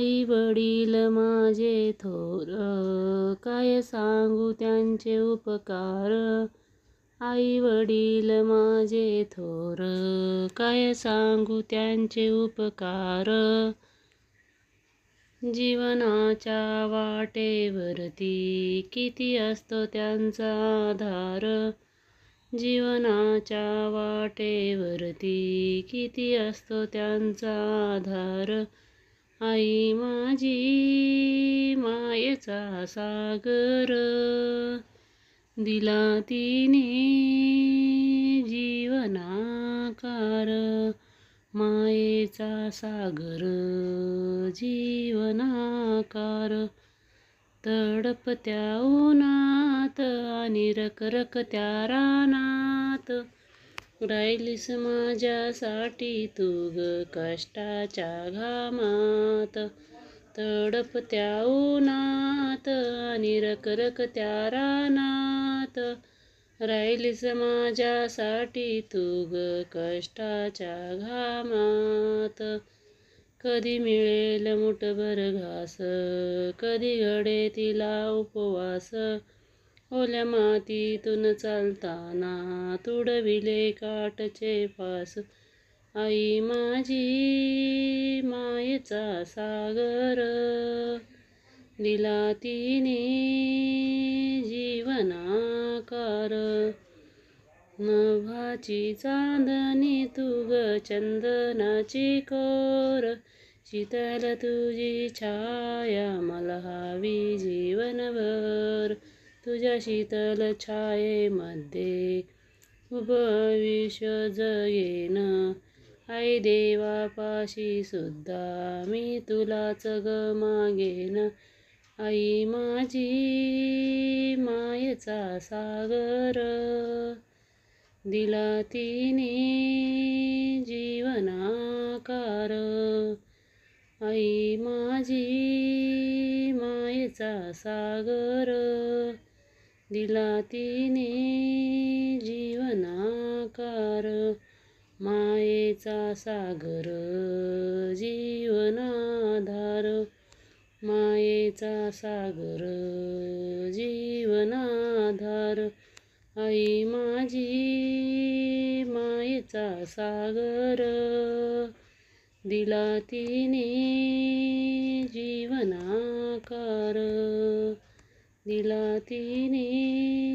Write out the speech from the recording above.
आई वडील माझे थोर काय सांगू त्यांचे उपकार? आई वडील माझे थोर काय सांगू त्यांचे उपकार? जीवनाच्या वाटेवरती किती असतो त्यांचा आधार? जीवनाच्या वाटेवरती किती असतो त्यांचा आधार? आई माझी मायेचा सागर. दिला तिने जीवनाकार मायेचा सागर जीवनाकार. तडपत्या उन्हात आणि रखरखत्या रानात राहिलीस माझ्यासाठी तू ग कष्टाच्या घामात. तडपत्या उन्हात आणि रखरखत्या रानात. राहिलीस माझ्यासाठी तू ग कष्टाच्या घामात. कधी मिळेल मुठभर घास कधी घडे तिला उपवास. ओल्या मातीतून चालताना तुडविले काटचे फास आई माझी मायेचा सागर. दिला तिने जीवनाकार. नभाची चांदणी तुग चंदनाची कोर. शीतल तुझी छाया मला हवी जीवनभर. तुझ्या शीतल छायेमध्ये उभं विश्व जगेन आई देवापाशी सुद्धा मी तुलाच ग मागेन। आई माझी मायेचा सागर। दिला तिने जीवनाकार। आई माझी मायेचा सागर। दिला तिने जीवनाकार मायेचा सागर जीवनाधार मायेचा सागर जीवनाधार आई माझी मायेचा सागर. दिला तिने जी दिला तिने